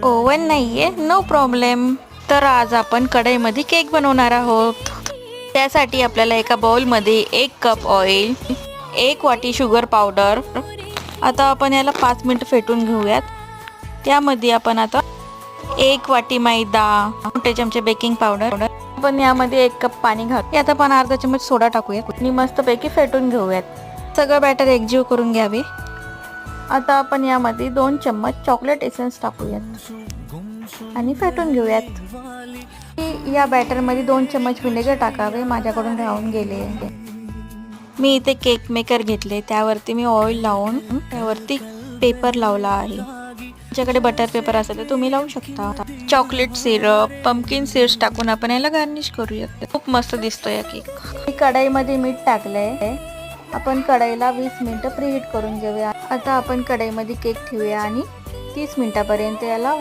Oven आहे no problem तर आज आपण कढईमध्ये केक बनवणार आहोत. त्यासाठी आपल्याला एका बाउलमध्ये एक कप ऑइल एक वाटी शुगर पावडर आता आपण याला पाच मिनटं फेटून घेऊयात. त्यामध्ये आपण आता एक वाटी मैदा मोठे चमचे बेकिंग पावडर आपण यामध्ये एक कप पाणी घालू यात आपण अर्धा चमच सोडा टाकूया. आणि मस्तपैकी फेटून घेऊयात. सगळं बॅटर एकजीव करून घ्यावे. आता आपण यामध्ये दोन चम्मच चॉकलेट एसेन्स टाकूयात. आणि फेटून घेऊयात. या बॅटरमध्ये दोन चम्मच विनेगर टाकावे माझ्याकडून राहून गेले. मी इथे केक मेकर घेतले त्यावरती मी ऑइल लावून त्यावरती पेपर लावला आहे. तुमच्याकडे बटर पेपर असेल तर तुम्ही लावू शकता. चॉकलेट सिरप पम्पकिन सीड्स टाकून आपण याला गार्निश करूयात. खूप मस्त दिसतोय या केक कढाईमध्ये मीठ टाकलंय. आपण कढईला वीस मिनटं प्रीहीट करून घेऊया. आता आपण कढईमध्ये केक ठेवूया आणि तीस मिनिटापर्यंत याला